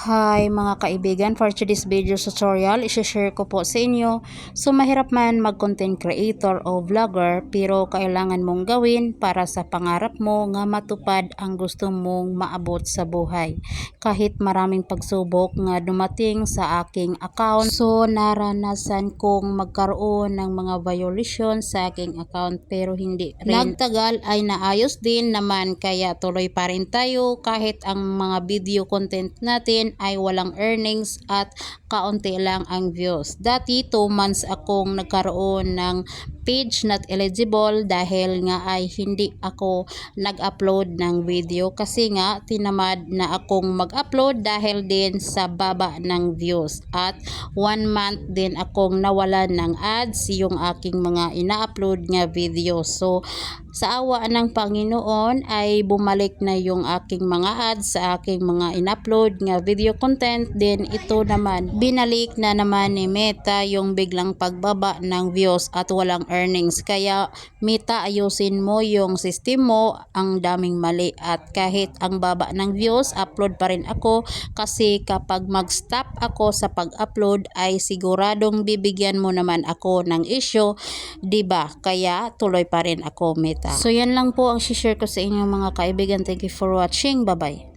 Hi mga kaibigan, for today's video tutorial, isi-share ko po sa inyo. So mahirap man mag-content creator o vlogger pero kailangan mong gawin para sa pangarap mo nga matupad ang gusto mong maabot sa buhay. Kahit maraming pagsubok nga dumating sa aking account, so naranasan kong magkaroon ng mga violation sa aking account pero hindi rin. Nagtagal ay naayos din naman kaya tuloy pa rin tayo kahit ang mga video content natin ay walang earnings at kaunti lang ang views. Dati 2 months akong nagkaroon ng page not eligible dahil nga ay hindi ako nag-upload ng video kasi nga tinamad na akong mag-upload dahil din sa baba ng views at 1 month din akong nawalan ng ads yung aking mga ina-upload nga video. So sa awa ng Panginoon ay bumalik na yung aking mga ads sa aking mga in-upload nga video content. Din ito naman binalik na naman ni Meta yung biglang pagbaba ng views at walang earnings. Kaya Meta ayusin mo yung system mo ang daming mali. At kahit ang baba ng views upload pa rin ako. Kasi kapag mag-stop ako sa pag-upload ay siguradong bibigyan mo naman ako ng issue 'di ba? Kaya tuloy pa rin ako Meta so yan lang po ang share ko sa inyo mga kaibigan. Thank you for watching. Bye bye